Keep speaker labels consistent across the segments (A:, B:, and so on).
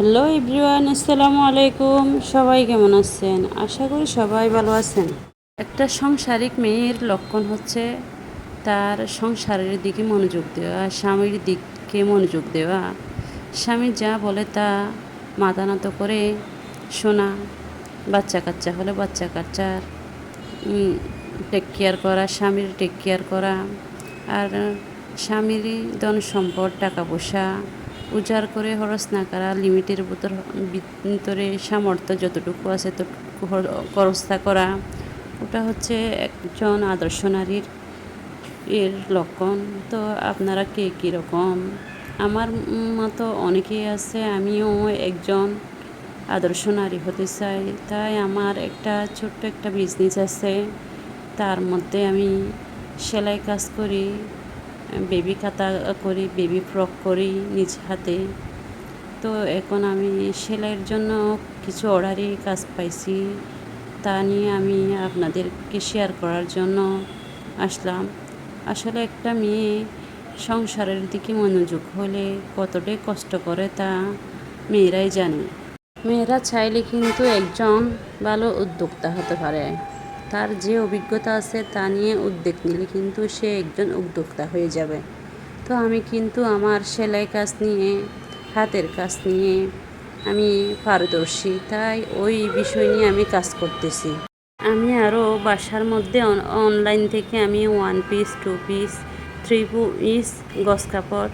A: Hello everyone, আসসালামু আলাইকুম। সবাই কেমন আছেন? আশা করি সবাই ভালো আছেন। একটা সংসারিক মেয়ের লক্ষণ হচ্ছে তার সংসারের দিকে মনোযোগ দেওয়া, স্বামীর দিকে মনোযোগ দেওয়া। স্বামী যা বলে তা মাথা করে শোনা বাচ্চা কাচ্চা হলে বাচ্চা কাচ্চার টেক কেয়ার করা, স্বামীর টেক কেয়ার করা। আর স্বামীর ধন সম্পদ টাকা পয়সা উজাড় করে খরচ না করা, লিমিটের ভিতর ভিতরে সামর্থ্য যতটুকু আছে ততটুকু খরচটা করা, ওটা হচ্ছে একজন আদর্শ নারীর এর লক্ষণ। তো আপনারা কে কীরকম আমার মতো অনেকেই আছে, আমিও একজন আদর্শ নারী হতে চাই। তাই আমার একটা ছোট্ট একটা বিজনেস আছে, তার মধ্যে আমি সেলাই কাজ করি। বেবি খাতা করি, বেবি ফ্রক করি নিজ হাতে। তো এখন আমি সেলাইয়ের জন্য কিছু অর্ডারই কাজ পাইছি। তা নিয়ে আমি আপনাদেরকে শেয়ার করার জন্য আসলাম। আসলে একটা মেয়ে সংসারের দিকে মনোযোগ হলে কতটাই কষ্ট করে তা মেয়েরাই জানে। মেয়েরা চাইলে কিন্তু একজন ভালো উদ্যোক্তা হতে পারে। তার যে অভিজ্ঞতা আছে তা নিয়ে উদ্যোগ নিলে কিন্তু সে একজন উদ্যোক্তা হয়ে যাবে। তো আমি কিন্তু আমার সেলাই কাজ নিয়ে, হাতের কাজ নিয়ে আমি পারদর্শী, তাই ওই বিষয় নিয়ে আমি কাজ করতেছি। আমি আরও বাসার মধ্যে অনলাইন থেকে আমি one piece two piece three piece গস কাপড়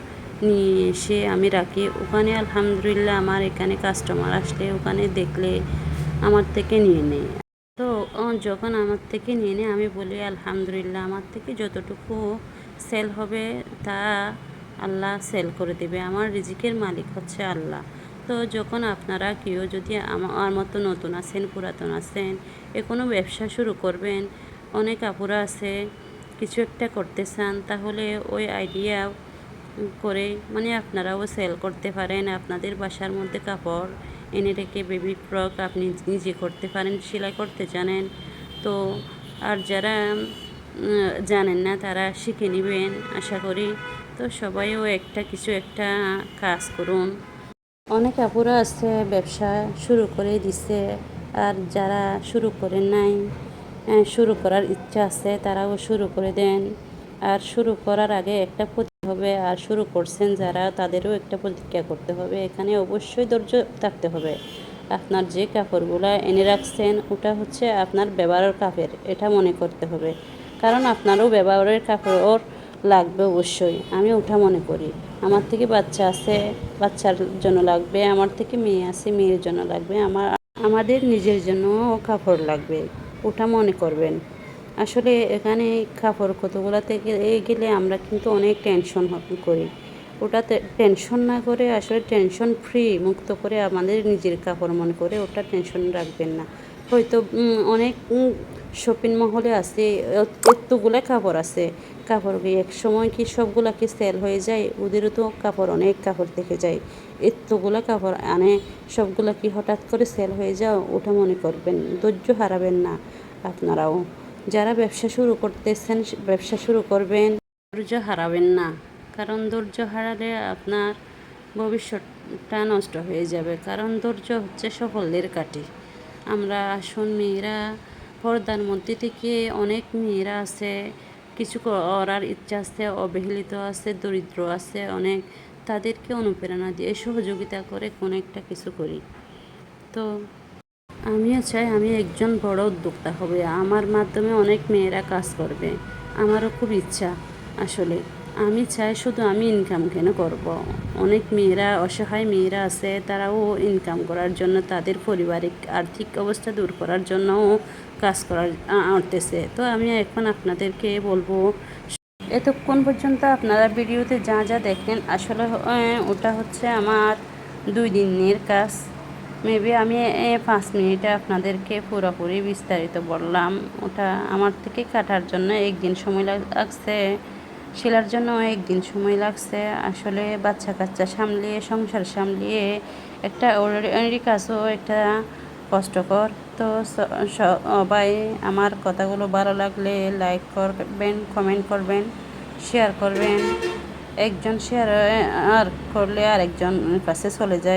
A: নিয়ে এসে আমি রাখি। ওখানে আলহামদুলিল্লাহ আমার এখানে কাস্টমার আসলে ওখানে দেখলে আমার থেকে নিয়ে নেয়। যখন আমার থেকে নিয়ে নেয় আমি বলি, আলহামদুলিল্লাহ, আমার থেকে যতটুকু সেল হবে, তা আল্লাহ সেল করে দেবে। আমার রিজিকের মালিক হচ্ছে আল্লাহ। তো যখন আপনারা কেউ যদি আমার মতো নতুন আছেন, পুরাতন আছেন, এ কোনো ব্যবসা শুরু করবেন, অনেক আপুরা আছে, কিছু একটা করতে চান, তাহলে ওই আইডিয়া করে মানে আপনারাও সেল করতে পারেন। আপনাদের বাসার মধ্যে কাপড় এনে রেখে বেবি ফ্রক আপনি নিজে করতে পারেন, সেলাই করতে জানেন। তো আর যারা জানেন না তারা শিখে নেবেন, আশা করি। তো সবাইও একটা কিছু একটা কাজ করুন। অনেক আপুরা আছে, ব্যবসা শুরু করে দিছে। আর যারা শুরু করেন নাই শুরু করার ইচ্ছা আছে, তারাও শুরু করে দেন। আর শুরু করার আগে একটা হবে, আর শুরু করছেন যারা, তাদেরও একটা প্রতিজ্ঞা করতে হবে। এখানে অবশ্যই ধৈর্য থাকতে হবে। আপনার যে কাপড়গুলো এনে রাখছেন, ওটা হচ্ছে আপনার ব্যবহারের কাপড় এটা মনে করতে হবে। কারণ আপনারও ব্যবহারের কাপড় লাগবে অবশ্যই। আমি ওটা মনে করি। আমার থেকে বাচ্চা আছে, বাচ্চার জন্য লাগবে। আমার থেকে মেয়ে আছে, মেয়ের জন্য লাগবে। আমার, আমাদের নিজের জন্য কাপড় লাগবে। ওটা মনে করবেন। আসলে এখানে কাপড় কতগুলো থেকে গেলে আমরা কিন্তু অনেক টেনশন করি। ওটাতে টেনশন না করে, আসলে টেনশন ফ্রি মুক্ত করে আমাদের নিজের কাপড় মনে করে ওটা টেনশন রাখবেন না। হয়তো অনেক শপিং মহলে আছে এতগুলো কাপড় আছে। কাপড় এক সময় কি সবগুলা কি সেল হয়ে যায়? ওদেরও তো কাপড়, অনেক কাপড় থেকে যায়। এতগুলো কাপড় আনে, সবগুলা কি হঠাৎ করে সেল হয়ে যাও? ওটা মনে করবেন, ধৈর্য হারাবেন না আপনারাও। যারা ব্যবসা শুরু করতেছেন, ব্যবসা শুরু করবেন, ধৈর্য হারাবেন না। কারণ ধৈর্য হারালে আপনার ভবিষ্যৎটা নষ্ট হয়ে যাবে। কারণ ধৈর্য হচ্ছে সফলদের কাটি আমরা আসুন মেয়েরা, পর্দার মধ্যে থেকে অনেক মেয়েরা আছে, কিছু করার ইচ্ছা আছে, অবহেলিত আছে, দরিদ্র আছে, অনেক তাদেরকে অনুপ্রেরণা দিয়ে সহযোগিতা করে কোনো একটা কিছু করি। তো আমিও চাই আমি একজন বড় উদ্যোক্তা হবে। আমার মাধ্যমে অনেক মেয়েরা কাজ করবে। আমারও খুব ইচ্ছা আসলে। আমি চাই শুধু আমি ইনকাম কেন করব। অনেক মেয়েরা, অসহায় মেয়েরা আছে, তারাও ইনকাম করার জন্য তাদের পারিবারিক আর্থিক অবস্থা দূর করার জন্যও কাজ করার আনতেছে তো আমি এখন আপনাদেরকে বলব, এতক্ষণ পর্যন্ত আপনারা ভিডিওতে যা যা দেখেন, আসলে ওটা হচ্ছে আমার দুই দিনের কাজ। মেবি আমি পাঁচ মিনিটে আপনাদেরকে পুরোপুরি বিস্তারিত বললাম। ওটা আমার থেকে কাটার জন্য একদিন সময় লাগছে। শিলার জন্য একদিন সময় লাগছে। আসলে বাচ্চা কাচ্চা সামলিয়ে, সংসার সামলিয়ে একটা অর্ডিনারি কাজও একটা কষ্টকর। তো সবাই আমার কথাগুলো ভালো লাগলে লাইক করবেন কমেন্ট করবেন শেয়ার করবেন। একজন শেয়ার আর করলে আরেকজন কাছে চলে যায়।